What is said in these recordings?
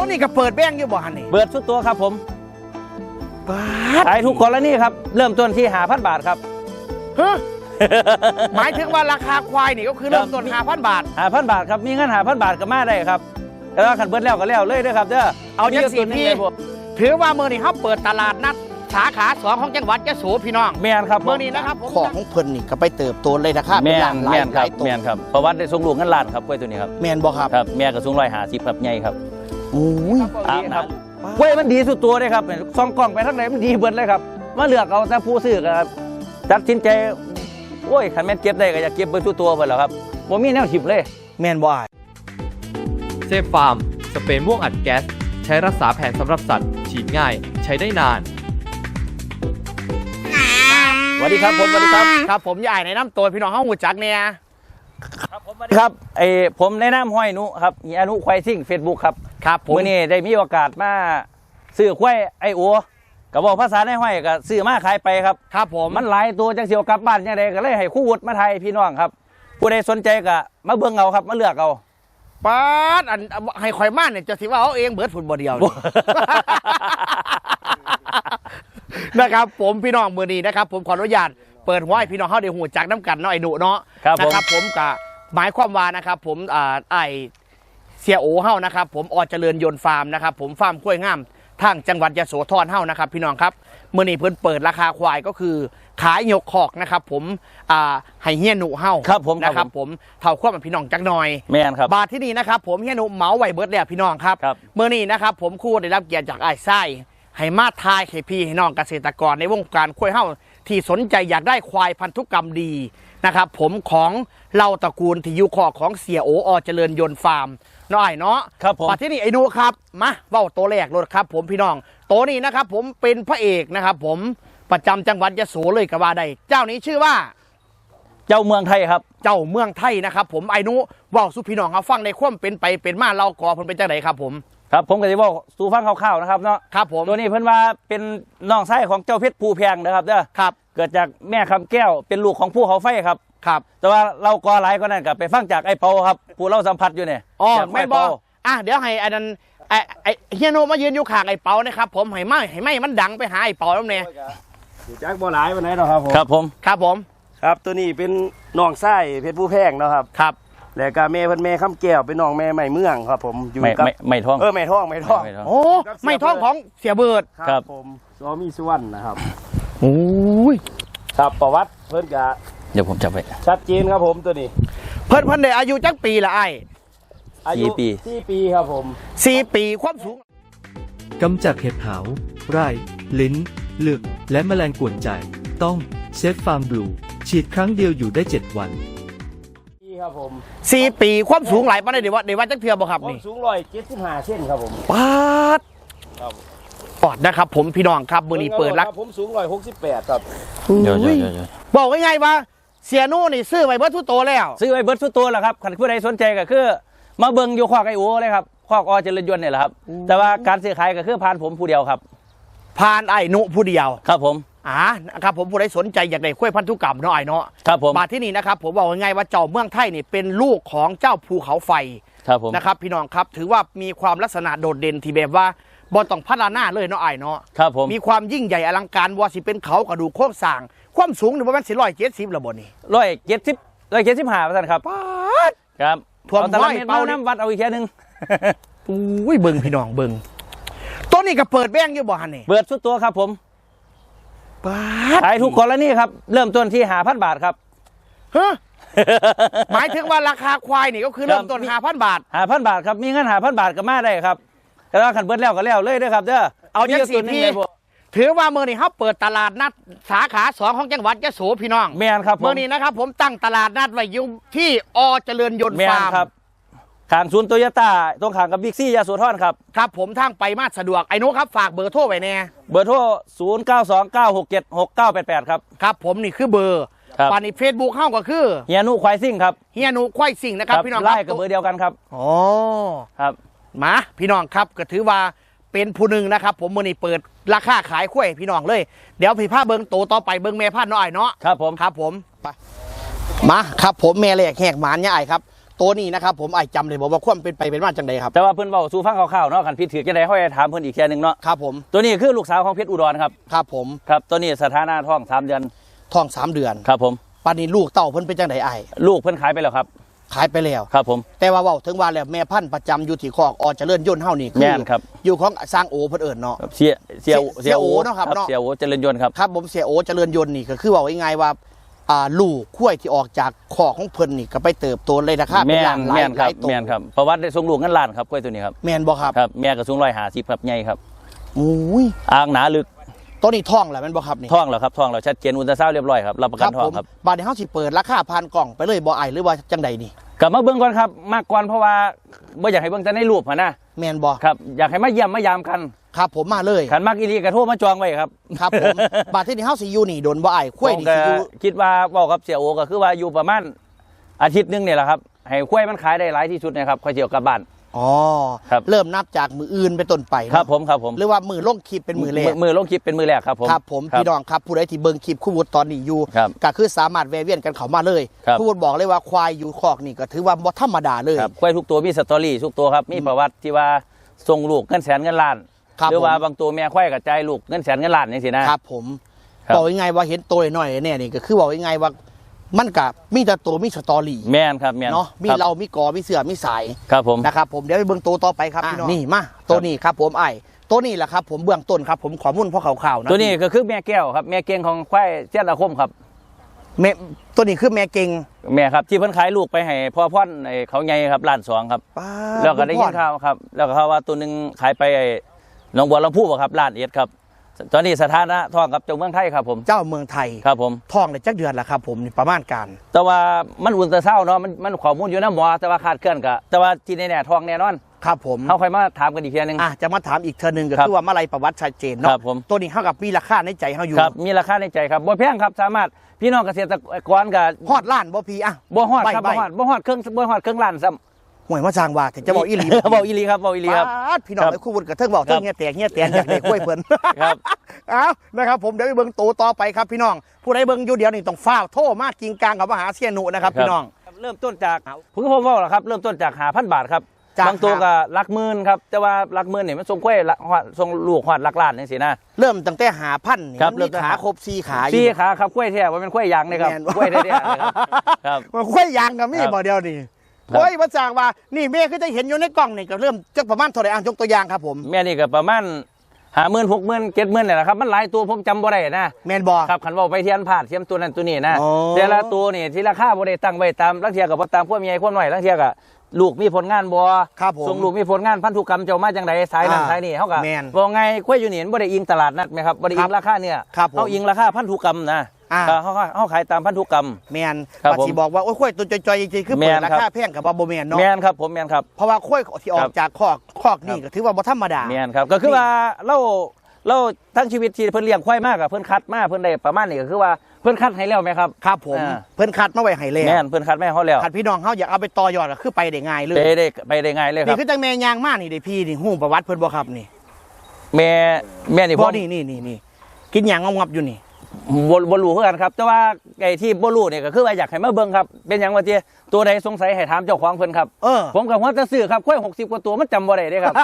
ตัวนี้ก็เปิดแบ้งอยู่บ่ฮันนี่เบิดสุดตัวครับผมบาดขายทุกกรณีครับ เริ่มต้นที่หาพันบาทครับฮะหมายถึงว่าราคาควายนี่ก็คือเริ่มต้น5,000บาทหาพันบาทครับมีเงินหาพันบาทก็มาได้ครับแต่ว่าขันเบิดแล้วก็แล้วเลยเด้อครับเด้อเอาจังสิมีตัวหนึ่พี่ได้บ่ถือว่าเมื่อนี้เขาเปิดตลาดนัดสาขาสองของจังหวัดยะโสพี่น้องแมนครับเมื่อนี้นะครับของของเพิ่นนี่ก็ไปเติบโตเลยนะครับแมเป็นหนลากหลาแมยนหครัลาบยตัวแมนครับประวัติได้ส่งลูกเงินล้านครับกล้วยตัวนี้ครับแมนบ่ครับครับแม่ก็สูงร้อยหาสิบครับใหญ่ครับ โอ้ยครับกล้วยมันดีสุดตัวเลยครับซองกล้องไปทั้งไหนมันดีเบิดเลยครับ มาเลือกเอาแต่ผู้ซื้อครับตัดสินใจโอ้ยขันแม่นเก็บได้ก็อยากเก็บเบิดทุกตัวเบิดแล้วครับบ่มีแนวฉิบเลยแมนบ่อ้ายเซฟฟาร์ม สเปรย์ม่วงอัดแก๊ส ใช้รักษาแผนสำหรับสัตว์ ฉีดง่าย ใช้ได้นานสวัสดีครับผมสวัสดีครับครับผมยายในน้ำตัวพี่น้องเฮาหูจักเนี่ยครับไอผมในนามห้อยนุครับเฮียนุควายซิ่งเฟซบุ๊กครับ ครับผมมื้อนี้ได้มีโอกาสมาซื้อควายไอโอก็บอกภาษาในห้อยก็ซื้อมาขายไปครับครับผมมันหลายตัวจังสิเอากลับบ้านจังไดก็เลยให้คู่วุฒิมาไทยพี่น้องครับผู้ใดสนใจก็มาเบิ่งเอาครับมาเลือกเอาปาดอันให้ข่อยมาเนี่ยจะสิว่าเอาเองเบิดฝุ่นบ่เดียวนี่นะครับ ผมพี่น้องมือนี้นะครับ ผมขออนุญาตเปิดหัวให้พี่น้องเฮาได้หูจักน้ำกันเนาะไอ้หนูเนาะครับผมนะครับ ผมกะหมายความว่านะครับ ผมอ่าไอ เสียโอเฮานะครับผมอเจริญยนต์ฟาร์มนะครับผมฟาร์มกล้วยงามทางจังหวัดยโสธรเฮานะครับพี่น้องครับมื่อนี้เพิ่นเปิดราคาควายก็คือ ขายยกคอกนะครับผมอ่าให้เฮียหนูเฮาครับผมนะครับผมเท่าความเป็นพี่น้องจักหน่อยแม่นครับบาทที่นี่นะครับผมเฮียหนุเหมาไหวเบิร์ดแล้วพี่น้องครับครับเมื่อนี้นะครับผมครู่ได้รับเกียรติจากไอ้ายไส้ให้มาทายให้พี่ให้น้องเกษตรกรในวงการควายเฮ้า ที่สนใจอยากได้ควายพันธุกรรมดีนะครับผมของเราตระกูลที่อยูคอของเสียโออเจริญยนต์ฟาร์มเนาะไอ้เนาะครับผมบาทที่นี่ไอ้หนูครับมาเบ้าตัวแรกเลยครับ ผมพี่น้องตัวนี้นะครับ ผมเป็นพระเอกนะครับ ผมประจำจังหวัดยโสเลยก็ว่าได้เจ้านี้ชื่อว่า เจ้าเมืองไทยครับ เจ้าเมืองไทยนะครับ ผมไอ้หนุเว่าสุพี่น้องเขาฟังในความเป็นไปเป็นมาเรากอเพิ่นเป็นจังไดครับผม ครับผมก็สิบอกสู่ฟังคร่าวๆนะครับเนาะครับผมตัวนี้เพิ่นว่าเป็นน้องชายของเจ้าเพชรภูแพงนะครับเด้อครับเกิดจากแม่คำแก้วเป็นลูกของผู้เขาไฟครับครับแต่ว่าเรากอหลายก็นั่นก็ไปฟังจากไอ้เปาครับผู้เราสัมผัสอยู่เนี่ยอ๋อจากไม่ไอ้บอเปาอะเดี๋ยวให้อันนั้นไอ้ไอ้เฮียโนมายืนอยู่ข้างไอ้เปานะครับผมให้ไม่ให้ไม่มันดังไปหาไอ้เปาแล้วเนี่ยอยู่จักบ่หลายวันไหนเนาะครับผมครับผมครับผม ครับตัวนี้เป็นน้องไส้เพชรผู้แพงเนาะครับครับ แล้วก็แม่เพิ่นแม่คำแก้วเป็นน้องแม่ใหม่เมืองครับ ผมอยู่ไม่กับไม่ไม่ท้อง เออแม่ท้องแม่ท้องไม่ท้องโอ้ไม่ท้องของเสียเบิดครับผมซอมีสุวรรณนะครับ โอ้ยครับประวัติเพิ่นก็เดี๋ยวผมจับไป ชัดเจนครับผมตัวนี้เพิ่นเพิ่นได้อายุจักปีละไอ้อายุสี่ปี สี่ปีครับผม สี่ปีความสูง กำจัดเห็บหาว ไร่ ลิ้นหลึก และแมลงกวนใจ ต้องเซฟฟาร์มบลู ฉีดครั้งเดียวอยู่ได้ 7 วันปี ครับผมสี่ปีความสูงหลายปานใดเดี๋ยวว่าเดี๋ยวว่าจักเทือบ่ครับความนี่สูงร้อยเจ็ดสิบห้าเซนครับผมปาดครับปอดนะครับ ผมพี่น้องครับมือนี้เปิดรักครับผมสูงร้อยหกสิบแปดครับเดี๋ยวเดี๋ยวเดี๋ยวเดี๋ยวบอกง่ายๆว่าเสียโน่นี่ซื้อไว้เบิดทุกโตวแล้ว ซื้อไว้เบิร์ดสุดตัวแหละครับคันผู้ใดสนใจก็คือ มาเบิ่งอยู่คอกไอโอเลยครับคอกอเจริญยนต์เนี่ยแหละครับ แต่ว่าการซื้อขายก็คือผ่านผมผู้เดียวครับ ผ่านไอ้หนุผู้เดียว ครับผม อ่านะครับผมผู้ใดสนใจอยากได้คุ้วยพันธุกรรมเนาะไอ้เนาะครับผมมาที่นี่นะครับผมบอกง่ายๆว่าเจ้าเมืองไทยนี่เป็นลูกของเจ้าภูเขาไฟครับผมนะครับพี่น้องครับถือว่ามีความลักษณะโดดเด่นที่แบบว่าบอลต้องพัฒนาเลยเนาะไอ้เนาะครับผมมีความยิ่งใหญ่อลังการว่าสิเป็นเขากระดูกโครงสร้าง ความสูงนี่ประมาณสี่ร้อยเจ็ดสิบระบนี่ร้อยเจ็ดสิบร้อยเจ็ดสิบห้าเปอร์เซ็นต์ครับป๊าดครับท่วมเอาตะห้ลัอยเม็ดเปล่าเมานี่น้ำวัดเอาอีกแค่ยหนึงอุ้ยเบิ่งพี่น้องเบิ่งตัวนี้ก็เปิดแบ้งอยู่บ่ฮันนี่เบิดสุดตัวครับผม ป๊าดขายทุกกรณีครับ เริ่มต้นที่หาพันบาทครับฮะหมายถึงว่าราคาควายนี่ก็คือเริ่มต้นห้าพันบาทหาพันบาทครับมีเงินหาพันบาทก็มาได้ครับ แต่ว่าขันเบิดแล้วก็แล้วเลยเด้อครับเด้อเอาจังสิมีตัวหนึ่พี่เลยบ่ถือว่าเมื่อนี้เขาเปิดตลาดนัดสาขาสองของจังหวัดยะโสพี่น้องแมนครับผมเมื่อนี้นะครับ ผมตั้งตลาดนัดไว้อยู่ที่อเจริญยนต์แมนฟาร์มครับ ขางศูนย์โตโยต้าตรงขางกับบิ๊กซี่ยาโสธรครับ ครับผมทางไปมาสะดวก ไอ้หนุครับฝากเบอร์โทรไว้แน่เบอร์โทร 0 9 2 9 6 7 6 9 8 8 ครับ ครับผมนี่คือเบอร์ครับปานนี้เฟซบุ๊กเข้าก็คือเฮียนุควายซิ่งครับเฮียหนูควายสิ่งนะครับพี่น้องคไล่รับกับเบอร์เดียวกันครับอ๋อครับมาพี่น้องครับก็ถือว่าเป็นผู้หนึ่งนะครับ ผมมื่อนี้เปิดราคาขายกล้วยพี่น้องเลย เดี๋ยวพี่ผ้าเบิงโตต่อไปเบิงแม่พันธุ์น้อยเนาะครับผมครับผมไปมาครับผมแม่แหลกแหกหมานเนี่ยไอ้ครับ ตัวนี้นะครับผมไอ้จำเลยบอกว่าความเป็นไปเป็นมาจังใดครับ แต่ว่าเพิ่นเว้าสู่ฟังคร่าวๆเนาะคันผิดถือจังได๋เฮาให้ถามเพิ่นอีกแค่ยหนึงเนาะครับผมตัวนี้คือลูกสาวของเพชรอุดรครับครับผมครับตัวนี้สถานะท้องสามเดือนท้องสามเดือนครับผมปานนี้ลูกเต่าเพิ่นเป็นจังใดไอ้ลูกเพิ่นขายไปแล้วครับขายไปแล้วครับผมแต่ว่าเว้าถึงว่าแล้วแม่พันธุ์ประจำอยู่ที่คอกออเจริญยนต์เฮานี่คืแม่นครับอยู่ของสร้างโอเพิ่นเอิ้นเนาะเสียเสียเสียโอเนาะครับเนาะเสียโอเจริญยนต์ครับครับผมเสียโอเจริญยนต์นี่ก็คือเว่าง่ายๆว่าอ่า ลูกคุ้ยที่ออกจากคอกของเพิ่นนี่ก็ไปเติบโตเลยราคาเป็แม่นล้านนหลาแม่ยนหครัลาบยตัวแม่นครับประวัติได้ส่งลูกเงินล้านครับกล้วยตัวนี้ครับแม่นบ่ครับครับแม่ก็สูง150ครับใหญ่ครับอุ้ยอ่างหนาลึกตัวนี้ท้องแหละแม่นบ่ครับนี่ท้องแล้วครับท้องแล้วชัดเจนอุลตราซาวด์เรียบร้อยครับรับประกันท้อผงมครับบาดนี้เฮาสิเปิดราคาผ่านกล่องไปเลยบ่ไอหรือว่าจังใดนี่กลับมาเบิ่งก่อนครับมากก่อนเพราะว่าบ่อยากให้เบิ่งแต่ในรูปหันนะแม่นบ่ครับอยากให้มาเยี่ยมมายามกัน ครับผมมาเลยขันมักอีหลีก็โทรมาจองไว้ครับครับผมบาดที่นี่เฮาสิอยู่นี่โดนบ่ไอคุ้ยผมนี่ก็สิอยู่คิดว่าบอกกับเสียโอก็คือว่าอยู่ประมาณอาทิตย์หนึงเนี่ยแหละครับให้กล้วยมันขายได้หลายที่สุดนะครับค่อยเจียวกลับบ้านอ๋อครับเริ่มนับจากมืออื่นเป็นต้นไปเนอะครับผมครับผมหรือว่ามือลงคลิปเป็นมือแรกมือลงคลิปเป็นมือแรกครับผมครับผมพี่น้องครับผู้ใดที่เบิ่งคลิปคู่วุฒิตอนนี้อยู่ครับก็คือสามารถแวะเวียนกันเข้ามาเลยครับคู่วุฒิบอกเลยว่าควายอยู่คอกนี่ก็ถือว่าบ่ธรรมดาเลยครับกล้วยทุกตัวมีสตอรี่ทุกตัวครับมีประวัติที่ว่าส่งลูกเงินแสนเงินล้าน ครับหรือว่าผมบางตัวแม่ควายกระจายลูกเงินแสนเงินล้านนี่สินะ ครับผมครับ บอกยังไงว่าเห็นตัวน้อยๆเนี่ยนี่ก็คือบอกยังไงว่ามันกับมีแต่ตัวมีสตอรี่แม่นครับแม่นเนาะมีครับเรามีกอมีเสือมีสายครับผม นะครับผมเดี๋ยวไปเบิ่งตัวต่อไปครับพี่น้องนี่มาตัวนี้ครับผมไอ้ตัวนี้แหละครับ ผมเบื้องต้นครับ ผมขอมุ่นพ่อข่าวๆนะตัวนี้ก็คือแม่แก้วครับ แม่เก่งของควายเจ้าอาคมครับ แม่ตัวนี้คือแม่เก่งแม่ครับที่เพิ่นขายลูกไปให้พ่อพ่อนไอ้เขาใหญ่ครับล้านสองครับป้าแล้วก็ได้ยินบุญพรข่าวครับ แล้วก็ข่าวว่าตัวหนึงขายไปไอ้ห นองบัวลำพูบ่ครับล้านเอ็ดครับ ตอนนี้สถานะทองกับเจ้าเมืองไทยครับผม เจ้าเมืองไทยครับผม ท่องได้จักเดือนละครับผมนี่ประมาณการ แต่ว่ามันอุ่นแต่เศร้าเนาะมันมันข้อมูลอยู่นะหมอแต่ว่าขาดเคลื่อนก็แต่ว่าที่แน่ๆทองแน่นอนครับผมเขาค่อยมาถามกันอีกทีนึงอะจะมาถามอีกเทอนึงก็ครับคือว่ามาลัยประวัติชัดเจนครัเนาะบผมตัวนี้เท่ากับมีราคาในใจเขาอยู่ครับมีราคาในใจครับบ่แพงครับสามารถพี่น้องเกษตรกรกับฮอดล้านบ่พีอะบ่ฮอดครับใบ้บ่ฮอดบ่ฮอดเครื่องบ่ฮอดเครื่องล้านซ้ำ ห่วยมาสร้างว่าแต่จะบอกอีหลีบอกอีหลีครับบอกอีหลีครับปาดพี่น้องครับไอ้คู่บุญกับเทิงบอกเทิงเงี้ยแตกเงี้ยแตนอยากได้กล้วยเพิ่นครับ เอานะครับผมเดี๋ยวไปเบิ่งตัวต่อไปครับ พี่น้อง ผู้ใดเบิ่งอยู่เดียวนี่ต้องฟ้าวโทรมากิงกลางกับมหาเสียหนุนะครับพี่น้อง เริ่มต้นจากผมก็ผมบอกแล้วครับ เริ่มต้นจากหาพันบาทครับจาก บางตัวก็หลักหมื่นครับ แต่ว่าหลักหมื่นเนี่ยมันทรงกล้วยหลักฮอดทรงลูกหอดหลักล้านนี่สินะ เริ่มตั้งแต่หาพันนี่ครับมันเริ่มีมตั้งขาครบสี่ขาอยู่ สี่ขาครับกล้วยแท้ว่าเป็นกล้วยยางเลยครับแม่นกล้วยแท้ๆเลยครับครับ มันค่อยยางกับมีครับบ่เดียวนี่ ครับ โอ้ยมาจากว่า นี่แม่คือจะเห็นอยู่ในกล่องนี่ก็เริ่มจักประมาณเท่าไหร่อะยกตัวอย่างครับผม แม่นี่ก็ประมาณหาหมื่นหกหมื่นเจ็ดหมื่นเนี่ยแหละครับมันหลายตัวผมจำบ่ได้นะแมนบอ ครับขันบอกไปเทียนผ่านเทียมตัวนั้นตัวนี้นะอ๋อ แต่ละตัวนี่ที่ราคาบ่ได้ตั้งไว้ตามลังเทียกับบ่ตามพวกมีไอ้พวกหน่อยลังเทียกับลูกมีผลงานบ่ครับผม ส่งลูกมีผลงานพันธุกรรมเจ้ามาจังไดสายนั้นอ่าสายนี้เฮาก็แม่นบ่ไงกล้วยอยู่นี่มันบ่ได้อิงตลาดนัดไหมครับบ่ได้อิงราคาเนี่ยครับผม เฮาอิงราคาพันธุกรรมนะ อ่าก็เฮาเฮาขายตามพันธุกรรม แมนครับว่าสิผมบอกว่าโอ้ยค่อยตัวจอยๆจริงๆคือแม่เปิดนราครับคาแพงกับบ่บ่แมนเนาะแม่นครับผมแม่นครับ เพราะว่าค่อยที่ออครักบ จากคอกคอกนี่ก็ถือว่าบ่ธรรมดา แม่นครับก็คือว่าเราเราทั้งชีวิตที่เพิ่นเลี้ยงควายมากอะเพิ่นคัดมาเพิ่นได้ประมาณนี้ก็คือว่าเพิ่นคัดให้แล้วไหมครับ ครับผมอ่า เพิ่นคัดมาไว้ให้แล้วแม่นเพิ่นคัดมาให้เฮาแล้วคัดพี่น้องเฮาอยากเอาไปต่อยอดก็คือไปได้ง่ายเลย ไปได้ไปได้ง่ายเลยคนี่รับ คือจังแม่ยางมานี่เด้พี่นี่ฮู้ประวัติเพิ่นบ่ครับนี่แม่แม่นี่ผบ่มนี่นี่นี่นี่กินหยังงับๆอยู่นี่ บ่บ่รู้คือกันครับ แต่ว่าไอ้ที่บ่รู้เนี่ยก็คือว่าอยากให้มาเบิ่งครับ เป็นหยังว่าเจตัวใดสงสัยให้ถามเจ้าของเพิ่นครับ เออ ผมกับว่าจะซื้อครับกล้วย60กว่าตัวมันจำบ่ได้เด้ครับ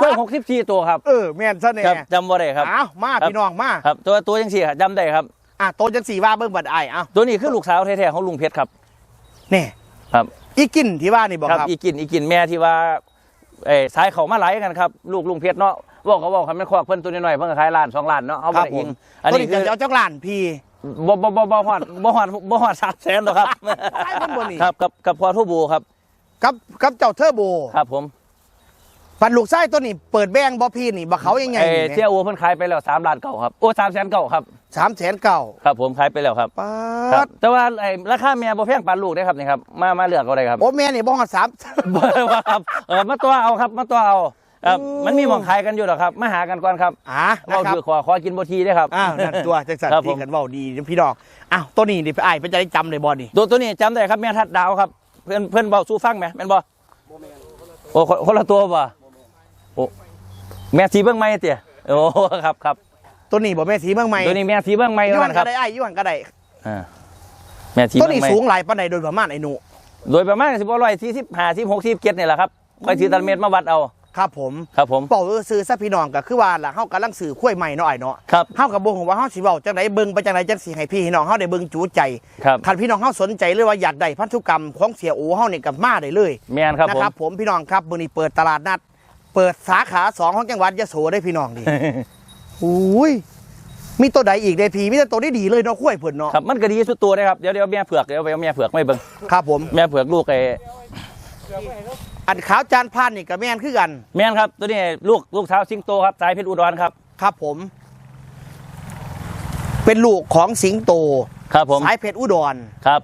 กล้วย64ตัวครับ เออแม่นซะแน่ครับจำบ่ได้ครับอ้าวมาครับพี่น้องมาครับ ตัวตัวจังซี่ครับจำได้ครับอะโตจังสี่ว่าเบิ่งบัดอ้ายเอ้าตัวนี้คือลูกสาวแท้ๆของลุงเพชรครับแน่ครับอีกินที่ว่านี่บ่ครับ อีกินอีกินแม่ที่ว่าเอ้สายเขามาหลายกันครับ ลูกลุงเพชรเนาะ บอกเขาบอกคันแม่นควักเพิ่นตัวน้อยๆเพิ่นก็ขายล้านสองล้านเนาะเอาคบ่รับได้ผอิมงอันตัวนี้นี้คือจะเอาจักล้านพี่ บ่บ่บ่บ่ฮอดบ่ฮอดบ่ฮอด300,000หรอกครับขายเพิ่นบ่นี่ ครับกับกับพอทุบูครับกับกับเจ้าเทอร์โบครับผมปันลูกไส้ตัวนี้เปิดแบงบ่พี่นี่บ่เขายังไงเอ้นี่เที่ยวโอเพิ่นขายไปแล้ว3ล้านเก่าครับโอ้3แสนเก่าครับสามแสนเก้าครับผมขายไปแล้วครับป้าครัดบแต่ว่าไอ้ราคาแม่บ่แพงปานลูกได้ครับนี่ครับมามาเลือกเอาได้ครับโอ้แม่นี่บ่ฮอดสาม บ่ว่าครับเออมาตัวเอาครับมาตัวเอา ครับอืมมันมีหมองขายกันอยู่หรอกครับมาหากันก่อนครับอะนะเราครับคือขอขอกินบ่ทีได้ครับ อ้าวนั่นตัวจังสันครับที่ผมกันเว้าดีพี่น้องอ้าวตัวนี้นี่อ้ายเป็นจะได้จำเลยบ่นี่ตัวตัวนี้จำได้ครับแม่ทัดดาวครับ เพื่อนเพื่อนเบาสู้ฟังไหมแม่นบ่โอ้คนคนละตัวบ่โอ้แม่สีเบื้องไม้เตี่ยโอ้ครับครับตัวนี้บ่แม่สีเมืองใหม่ตัวนี้แม่สีเบื้องไม้ยี่แล้วหันคก็รับได้อ้ายยี่หันก็ได้อ่าแม่สีตัวเบื้อนี้งไม้สูงหลายปานใดโดยประมาณไอ้หนูโดยประมาณสิบร้อยสี่สิบห้าสิบหกสิบเจ็ดนี่แหละครับค่อยถือตันเมตรมาวัดเอา ครับผมครับผมเป่าซื้อซะพี่น้องก็คือว่าล่ะเฮากำลังสื่อคุ้วยใหม่เนาะไอ้เนาะครับเฮากับบ่ฮู้ว่าเฮาสิเว้าจังไดเบิ่งไปจังไดจังสิให้พี่น้องเฮาได้เบิ่งจูใจครับคันพี่น้องเฮาสนใจเลยว่าอยากได้พันธุกรรมของเสียโอเฮานี่ก็มาได้เลยแมนครับนะผมครับผมพี่น้องครับมื้อนี้เปิดตลาดนัด เปิดสาขาสองของจังหวัดยะโสได้พี่น้องดิอุ้ยมีตัวใดอีกได้พี่มีแต่ตัวดีๆเลยเนาะคุ้วยเพิ่นเนาะครับมันก็ดีสุดตัวเลยครับเดี๋ยวเดี๋ยวแม่เผือกเดี๋ยวไปเอาแม่เผือกไม่เบิ่งครับผมแม่เผือกลูกไอ้ อันขาวจานพันนี่ก็แม่นคือกัน แม่นครับ ตัวนี้ลูกลูกสาวสิงโตครับ สายเพชรอุดรครับ ครับผม เป็นลูกของสิงโต ครับผมสายเพชรอุดรครับ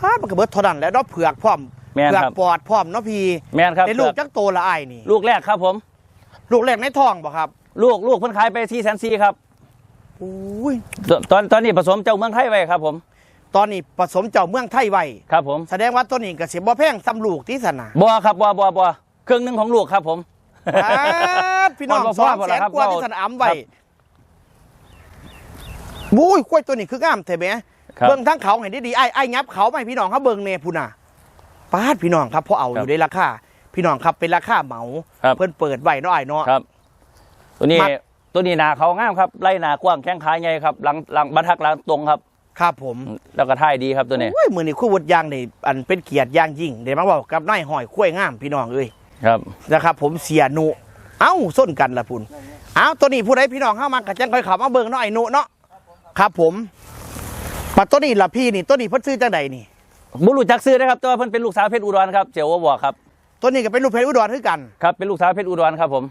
ฮามันก็เบิดเท่านั้นแหล้วเนาะเผือกพร้อมแม่นเผือกครับปอดพร้อมเนาะพี่แม่นครับในลูกเผือจักโตละอ้ายนี่ ลูกแรกครับผม ลูกแรกในท้องบ่ครับลูกลูกเพิ่นขายไปที่แสนซีครับอุ้ยตตอนตอนนี้ผสมเจ้าเมืองไทยไว้ครับผม ตอนนี้ผสมเจ้าเมืองไทยไว้ครับผมแสดงว่าตัวนี้ก็สิบ่แพงซ้ำลูกที่สนะบัวครับบัวบัวบัวครึ่งหนึ่งของลูกครับผมอ่าพี่น้องบ่สพ่อองบ่แสล่ะนครับกว่าที่สนามไว้บุ้ยกล้วยตัวนี้คืองามแท้แหมครับเบิ่งทั้งเขาให้ดีๆไอ้ไอ้ยับเขามาให้พี่น้องเขาเบิ่งเน่พุ่นน่ะป้าดพี่น้องครับพอเอาอครับยู่ในราคาพี่น้องครับเป็นราคาเหมาครับเพิ่นเปิดไว้เนาะไอ้เนาะครับ ตัวนี้มักตัวนี้หนาเขางามครับไล่หนากว้างแข้งขาใหญ่ครับหลังหลังบรรทักหลังตรงครับ ครับผมแล้วก็ท่ายดีครับตัวนี้โอ้ยมือนี้คู่วุฒิยางนี่อันเป็นเกียรติอย่างยิ่งเดี๋ยวมาบอกกับนายหอยคุ้วยงามพี่น้องเอ้ยครับนะครับ ผมเสียหนุเอ้าส้นกันละพุ่นเอ้าตัวนี้ผู้ใดพี่น้องเข้ามากระจังค่อยเขับมาเบิ่งเนาะไอ้หนุเนาะครับผมปัดตัวนี้ละพี่นี่ตัวนี้เพิ่นซื้อจังใดนี่บุรุษจักซื้อนะครับแต่ว่าเพิ่นเป็นลูกสาวเพชรอุดรครับเจียวว่าบอกครับตัวนี้ก็เป็นลูกเพชรอุดรคือกันครับเป็นลูกสาวเพชรอุดรครับผม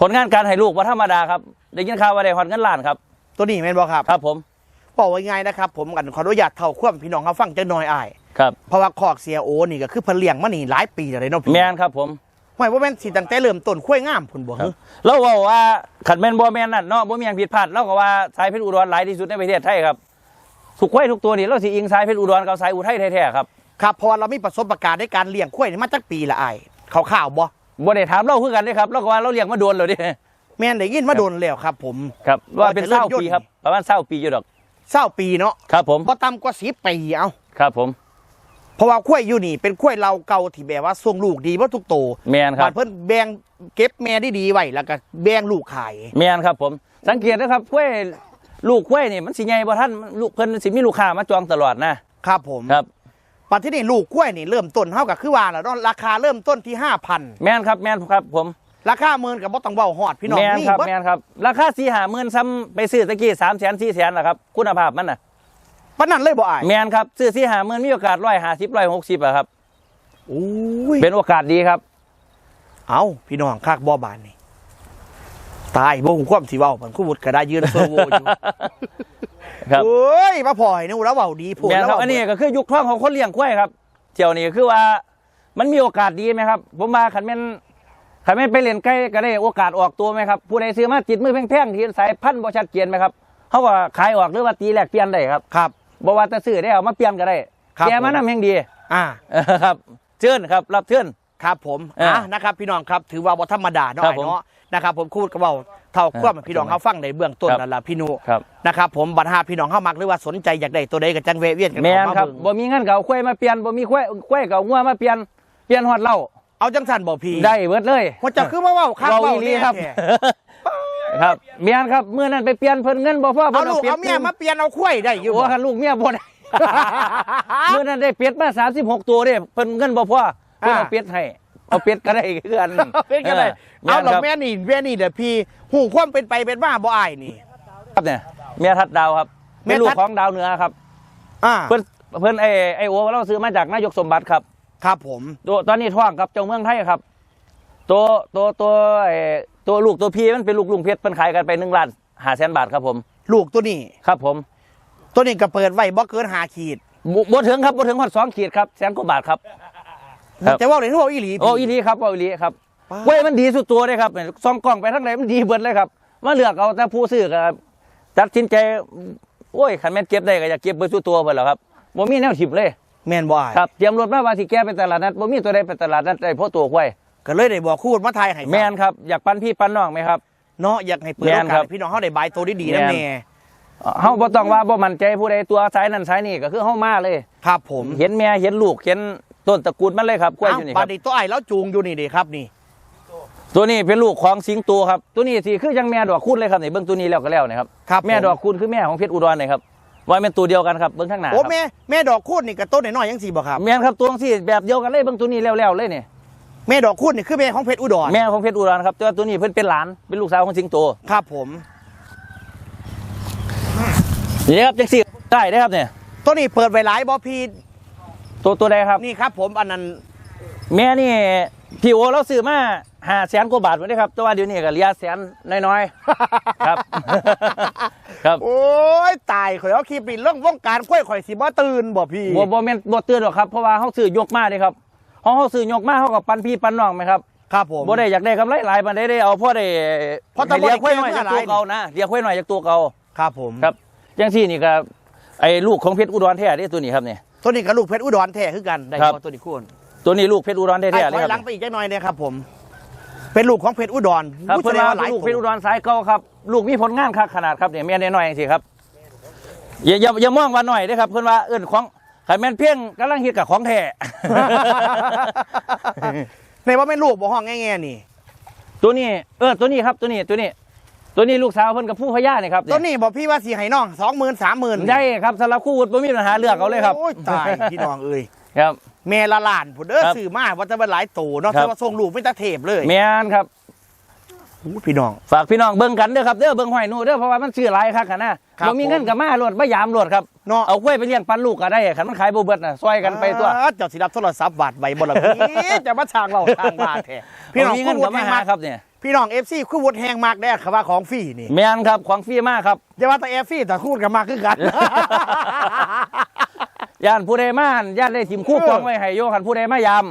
ผลงานการให้ลูกว่าธรรมดาครับได้ยินข่าวว่าได้ฮอดเงินล้านครับ ตัวนี้แม่นบ่ครับครับผม บอกว่าไงนะครับผมกันขออนุญาตเท่าความพี่น้องเขาฟังจังหน่อยอ้ายครับเพราะว่าคอกเสียโอนี่ก็คือเพิ่นเลี้ยงมานี่หลายปีแล้วเด้เนาะพี่แมนครับผมไม่ว่าแม่นสิตั้งแต่เริ่มต้นคุ้วยงามพุ่นบ่ครับฮึเราเว่าว่าขันแมนบ่แมนนั่นเนาะบ่มีหยังผิดพลาดเราก็ว่าสายเพชรอุดรหลายที่สุดในประเทศไทยครับทุกควายทุกตัวนี่เราสิอิงสายเพชรอุดรกับสายอุทัยแท้ๆครับครับเพราะว่าเรามีประสบการณ์ในการเลี้ยงคุ้วยนี่มาจักปีละอ้ายข่าวๆบ่บ่ได้ถามเราคือกันเด้ครับเราก็ว่าเราเลี้ยงมาโดนแล้วดิแม่นได้ยินมาโดนแล้วครับ ผมครับว่าเป็นว่าจะเริ่เศร้ามย่นปีครับประมาณเศร้าปีอยู่ดอก เศร้าปีเนาะครับผมบ่ต่ำกว่า10ปีเอาครับผม เพราะว่าคุ้วยอยู่นี่ เป็นคุ้วยเราเก่าที่แบบว่าส่งลูกดีบ่ทุกโตแมนครับบาดเพิ่นแบ่งเก็บแม่ดีๆไว้แล้วก็แบ่งลูกขายแมนครับผม สังเกตนะครับกล้วยลูกกล้วยนี่มันสิใหญ่บ่ท่านลูกเพิ่นสิมีลูกค้ามาจองตลอดนะครับผมครับปัจจุบันลูกกล้วยนี่เริ่มต้นเท่ากับคือว่าแล้วเนาะราคาเริ่มต้นที่ห้าพันแมนครับแมนครับผม ราคาหมื่นกับบ่ต้องเบาหอดพี่น้องแมนนี่ครับเบิดแมนครับ ราคาสี่ห้าหมื่นซ้ำไปซื้อตะกี้สามแสนสี่แสนนะครับ คุณภาพมันน่ะปานนั้นเลยบ่อายแมนครับซื้อสี่ห้าหมื่นมีโอกาสร้อยห้าสิบร้อยหกสิบอะครับโอ้ยเป็นโอกาสดีครับ เอาพี่น้องคักบ่บานนี่ตายบ่ฮู้ความสิเว้ามันคู่วุฒิก็ได้ยืนโซโวอยู่ครับโอ้ยมาพ่อยนี่แล้วเว้าดีโพูดแมนแล้วครับเว้าอันนี้ก็คือยุคท้องของคนเลี้ยงกล้วยครับเที่ยวนี้ก็คือว่า มันมีโอกาสดีไหมครับ ผมมาขันแม่น ขันแม่นไปเล่นใกล้ก็ได้โอกาสออกตัวไหมครับผู้ใดซื้อมาจิตมือแพงๆที่สายพันธุ์บ่ชัดเจนไหมครับเขาก็ขายออกหรือว่าตีแลกเปลี่ยนได้ครับครับบ่ว่าจะซื้อได้เอามาเปลี่ยนก็ได้ครับแกมานำแห่งดี อ่าเออครับเชิญครับ รับเชิญครับผมเอออ่อะนะครับพี่น้องครับถือว่าบ่ธรรมดาเนาะครับไอ้เนาะนะครับผมคูดก็เว้าเท่าความเออพี่น้องเขาฟังในเบื้องต้นครับนั่นล่ะพี่หนูครับนะครับผมบัดหาพี่น้องเข้ามักหรือว่าสนใจอยากได้ตัวใดก็จังแวะเวียนกันแมนเข้ามาครับเบิ่งบ่มีเงินเก่าควายมาเปลี่ยนบ่มีควายควายเก่างัวมาเปลี่ยนเปลี่ยนฮอดเหล้า เอาจังสันบ่พี่ได้เบิดเลยว่าจะคือว่าเว้าคักเว้าเว้าอีหลีเนี่ยครับแท้ครับเมียนครับเมื่อนั้นไปเปลี่ยนเพิ่นเงินบ่พอเอาเพิ่นลูกเป็ดเอาเมียมาเปลี่ยนเอาคุ้ยได้อยู่โอ้คันลูกเมียบ่ได้ เมื่อนั้นได้เป็ดมา36 ตัวเด้เพิ่นเงินบ่พอเพิ่นเอาเป็ดให้เอาเป็ดก็ได้คือกันเป็นกันเลยแม่เอานหรอครับแม่นี่แม่นี่เดี๋ยวพี่หูความเป็นไปเป็นมาบ่อายนี่ ครับเนี่ยเมียทัดดาวครับเมียทัดเป็นลูกของดาวเหนือครับ อ่าเพิ่นเพิ่นไอ้ไอ้โอเราซื้อมาจากนายกสมบัติครับ ครับผมตัวตอนนี้ท้องกับเจ้าเมืองไทยครับ ตัวตัวตัวไอ้ตัวลูกตัวพี่มันเป็นลูกลุงเพชรเพิ่นขายกันไปหนึ่งล้านห้าแสนบาทครับผม ลูกตัวนี้ ครับผมตัวนี้ก็เปิดไว้บ่เกินหาขีด บ่บ่ถึงครับบ่ถึงฮอดสองขีดครับแสนกว่าบาทครับ ครับ แต่ว่าเลยที่ว่าอีหลีโอ้อีหลีครับโอ้อีหลีครับป้าเว้ยมันดีสุดตัวเลยครับเนี่ยซองกล้องไปทั้งไหนมันดีเบิดเลยครับมาเลือกเอาแต่ผู้ซื้อก็ตัดสินใจโอ้ยคันแม่นเก็บได้ก็อยากเก็บเบิดสุดตัวเบิดแล้วครับบ่มีแนวถิบเลย แม่นบ่อายครับเตรียมรถมาว่าสิแก้ไปตลาดนัดบ่มีตัวใดไปตลาดนัดได้เพราะตัวควายก็เลยได้บอกคูดมาทายให้ฟังแม่นครับอยากปันพี่ปันน้องไหมครับเนาะอยากให้เปิดแม่โอนกาครัสบให้พี่น้องเฮาได้บายตัวดีๆนะแม่นแม่เฮาบ่ต้องว่าบ่มั่นใจผู้ใดตัวสายนั้นสายนี้ก็คือเฮามาเลย ครับผมเห็นแม่เห็นลูกเห็นต้นตระกูลมันเลยครับกล้วยเอ้าอยู่นี่คบัรัดบนี้ตัวไอ้แล้วจูงอยู่นี่ดิครับนี่ตัวนี้เป็นลูกของสิงโตครับตัวนี้สิคือยังแม่ดอกคูณเลยครับนี่เบิ่งตัวนี้แล้วก็แล้วนี่ครับครับแม่ดอกคูณคือแม่ของเพชรอุดรนี่ครับ ว่าเป็นตัวเดียวกันครับเบิ่งข้างหน้าคโอ้รับแม่แม่ดอกคูดนี่กับต้นน้อยๆยังสี่บ่ครับ แม่นครับตัวที่แบบเดียวกันเลยเบิ่งตัวนี้แล้วๆเลยนี่แม่ดอกคูดนี่คือแม่ของเพชรอุดรแม่ของเพชรอุดรครับแต่ว่าตัวนี้เพิ่นเป็นหลานเป็นลูกสาวของสิงโตครับผมนี่ครับจังสี่ได้ได้ครับเนี่ยตัวนี้เปิดไว้หลายบ่พี่ตัวตัวใดครับ นี่ครับผมอันนั้นแม่นี่พี่โอเราซื้อมา ห้าแสนกว่าบาทไว้ได้ครับแต่ว่าเดี๋ยวนี้ก็เหลือแสนน้อยๆ ครับ ครับโอ้ยตายข่อยเอาคลิปนี่เรื่องวงการข่อยข่อยสิบ่ตื่นบ่พี่บ่บ่แม่นบ่เตือนหรอกครับเพราะว่าเฮาซื้อยกมาเด้ครับเฮาเฮาซื้อยกมาเฮาก็ปันพี่ปันน้องไหมครับครับผมบ่ได้อยากได้กำไรหลายปานใดได้เอาพ่อได้เพราะแต่ให้เลี้ยงบ่ควาได้ยหน่อยเก็บจากเงินหลายตัวเก่านะเลี้ยงควายหน่อยจากตัวเก่าครับผมครับจังซี่นี่ก็ไอ้ลูกของเพชรอุดรแท้เด้ตัวนี้ครับนี่ตัวนี้กับลูกเพชรอุดรแท้คือกันได้ครับบ่ตัวนี้คุณตัวนี้ลูกเพชรอุดรไอ้แท้ๆถเลยอยครับหลังไปอีกจักหน่อยเนี่ยครับผม เป็นลูกของเพชรอุดรครับผู้เพิ่นแสดงว่าว่าหลายลูกตัวเพชรอุดรสายเก่าครับ ลูกมีผลงานคักขนาดครับเนี่ยแม่นน้อยๆจังซี่ครับอย่าอย่าอย่ามองว่าน้อยเด้ครับ เพิ่นว่าเอิ้นของขันแม่นเพียงกำลังเฮ็ดกับของแท้ในว่าเป็นลูกบ่ห้องแง่ๆนี่ ตัวนี้เออตัวนี้ครับตัวนี้ตัวนี้ ตัวนี้ลูกสาวเพิ่นกับผู้พญานี่ครับตัวนี้บอกพี่ว่าสีให้น้องสองหมื่นสามหมื่นได้ครับสำหรับคู่วุฒิบ่มีปัญหาเลือกเอาเลยครับโอ้ยตายพี่น้องเอ้ยครับ แม่ละล้านผุดเด้อครับสื่อมาว่าจะเป็นหลายโตเนาะครับจะมาส่งลูกไม่ตาเทพเลยแม่นครับอู้พี่น้อง ฝากพี่น้องเบิ่งกันเด้อครับเด้อเบิ่งห้อยหนูเด้อเพราะว่ามันซื้อหลายคักกันนะครับบ่มีเงินกับมาโลดบ่ยามโลดครับเนาะ เอากล้วยไปเลี้ยงปันลูกก็ได้คันมันขายบ่เบิดน่ะซอยกันไปตัวอ่าเจ้าสิรับโทรศัพท์บาทใบบนหลังนี้จะมาช่างเราช่างบาทแท้พี่น้องบ่มีเงินคู่กับวุฒิมาแหงหามากครับเนี่ยพี่น้องเอฟซีคู่วุฒิแหงมากได้อคำว่าของฟรีนี่แม่นครับของฟรีมากครับ อย่าว่าแต่เอฟซีแต่คู่กันมากคือกัน ย่านผู้ใดมาหั่นย่านได้ทิมคู่เออปองไว้ให้โยคันผู้ใดมายาม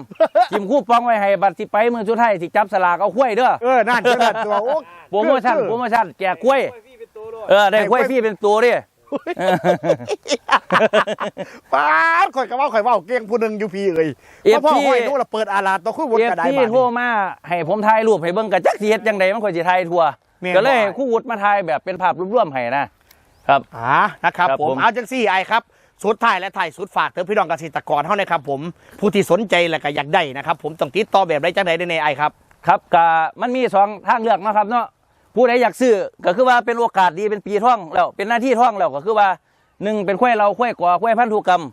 ทิมคู่ปองไว้ให้บัดสิไปมื้อสุดท้ายสิจับสลากเอากล้วยเด้อเออนั่นเจ้านั่นตัวโอ้โปรโมชั่นโปรโมชั่นแจกกล้วยเออได้กล้วยฟรีเป็นตัวดิป้าดข่อยก็เว่าข่อยเว่าเก่งผู้หนึงอยู่พี่เอ้ยเอฟพ่อซีพ่อห้อยนู้นละเปิดอาลาตัวคู่วุฒิเอฟก็ได้ซีบาดโทรนี้มาให้ผมถ่ายรูปให้เบิ่งกะจักสิเฮ็ดจังไดมันค่อยสิถ่ายทั่วแม่นก็เลยบ่ให้ครู่วุฒิมาถ่ายแบบเป็นภาพรวมๆให้นะครับอ่านะครับครับผมผมเอาจังซี่ไอครับ สุดท้ายและท้ายสุดฝากเถอะพี่น้องเกษตรกรเท่านะครับผมผู้ที่สนใจและก็อยากได้นะครับผมต้องติดต่อแบบไรจังไดได้ในไอครับครับก็มันมีสองทางเลือกเนาะครับเนาะผู้ใดอยากซื้อก็คือว่าเป็นโอกาสดีเป็นปีท่องแล้วเป็นหน้าที่ท่องแล้วก็คือว่าหนึ่งเป็นข้วยเราข้วยก่อข้วยพันธุกรรม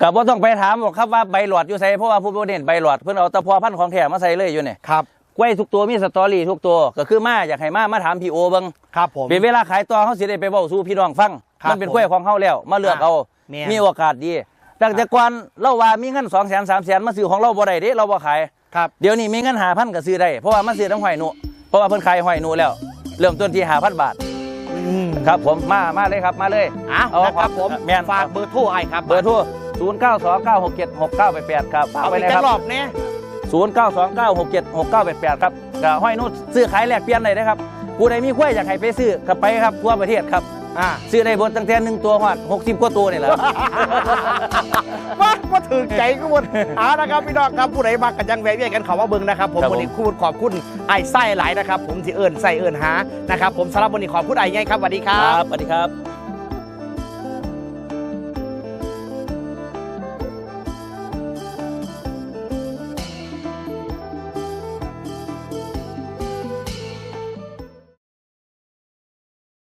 ก็บ่ต้องไปถามหรอกครับว่าใบหลอดอยู่ใส่เพราะว่าผู้บริเน้นใบหลอดเพิ่นเอาแตะพอพันธุ์ของแท้มาใส่เลยอยู่เนี่ยครับกล้วยทุกตัวมีสตอรี่ทุกตัว ก็คือมาอยากให้มามาถามพี่โอเบิ่งครับผมเป็นเวลาขายตัวเขาสิได้ไปเว้าสู่พี่น้องฟัง ครับมันเป็นกล้วยของเขาแล้ว มาเลือกเอา แม่น มีโอกาสดีตั้งแต่ก่อนเราว่ามีเงิน2 0 0 0 0 3 0 0 0มาซื้อของเราบ่ได้เด้เราบ่ขาย ครับเดี๋ยวนี้มีเงิน5,000ก็ซื้อได้ เพราะว่ามันซื้อทั้งหอยหนูเพราะว่าเพิ่นขายหอยหนูแล้ว เริ่มต้นที่5,000บาทอืมครับ ผมมามาเลยครับมาเลย อะเอานะครับผมแม่น ฝากเบอร์โทรไอครับเบอร์โทร0929676988ครับฝากเอาไปไว้เลยจัครังรอบเนี่ย 0929676988ครับก็ห้อยหนูซื้อขายแลกเปลี่ยนได้นะครับผู้ใดมีกล้วยอยากให้ไปซื้อก็ไปครับทั่วประเทศครับ อ่า ซื้อได้บนตั้งแต่หนึ่งตัวหอดหกสิบกว่าตัวนี่แหละว่าว่าถึงใจก็หมดเอานะครับพี่น้องครับผู้ใดมักกันจังแวะเวียนกันเขาว่าเบิ่งนะครับผมครับผมวันนี้คุณขอบคุณไอ้ไส้หลายนะครับ ผมที่เอิญใส่เอิญหานะครับผมสำหรับวันนี้ขอบคุณไอ้ไงครับสวัสดีครับสวัสดีครับ